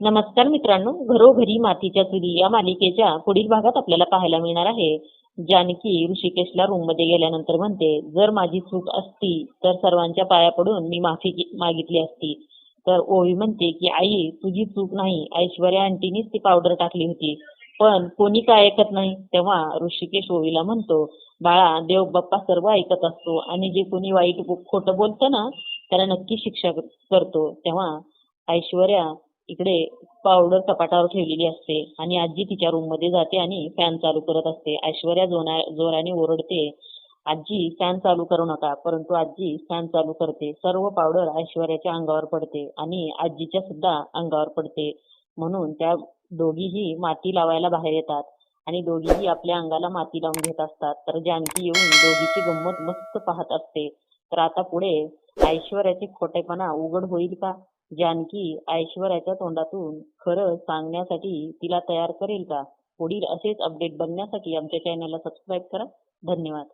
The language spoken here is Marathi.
नमस्कार मित्रांनो घरोघरी मातीच्या चुली या मालिकेच्या पुढील भागात आपल्याला पाहायला मिळणार आहे. जानकी ऋषिकेशला रूममध्ये गेल्यानंतर म्हणते जर माझी चूक असती तर सर्वांच्या पाया पडून मी माफी मागितली असती. तर ओवी म्हणते की आई तुझी चूक नाही. ऐश्वर्या आंटीनीच ती पावडर टाकली होती. पण कोणी काय ऐकत नाही? तेव्हा ऋषिकेश ओवीला म्हणतो बाळा देव बाप्पा सर्व ऐकत असतो आणि जे कोणी वाईट खोटं बोलतं ना त्याला नक्की शिक्षा करतो. तेव्हा ऐश्वर्या इकडे पावडर कपाटावर ठेवलेली असते आणि आजी तिच्या रूममध्ये जाते आणि फॅन चालू करत असते. ऐश्वर्या जोना जोराने ओरडते आजी फॅन चालू करू नका. परंतु आजी फॅन चालू करते. सर्व पावडर ऐश्वर्याच्या अंगावर पडते आणि आजीच्या सुद्धा अंगावर पडते. म्हणून त्या दोघीही माती लावायला बाहेर येतात आणि दोघीही आपल्या अंगाला माती लावून घेत असतात. तर जानकी येऊन दोघीची गंमत मस्त पाहत असते. तर आता पुढे ऐश्वर्याचे खोटेपणा उघड होईल का? जानकी ऐश्वर्याच्या तोंडातून खरं सांगण्यासाठी तिला तयार करेल का? पुढील असेच अपडेट बघण्यासाठी आमच्या चॅनलला सबस्क्राईब करा. धन्यवाद.